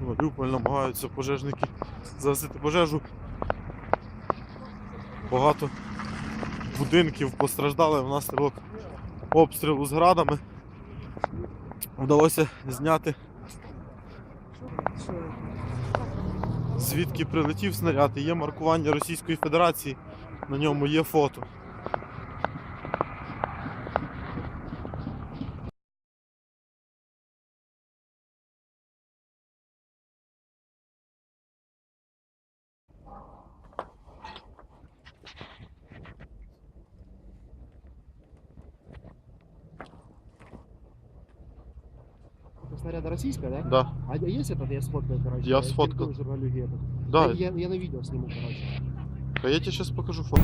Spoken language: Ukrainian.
Маріуполь намагаються пожежники загасити пожежу. Багато будинків постраждали внаслідок обстрілу з градами. Вдалося зняти звідки прилетів снаряд. Є маркування Російської Федерації, на ньому є фото. Снаряда российская, да? Да, А есть этот, я сфоткаю, короче. Я сфоткал. Я, я, я на видео сниму, короче. А я тебе сейчас покажу фото.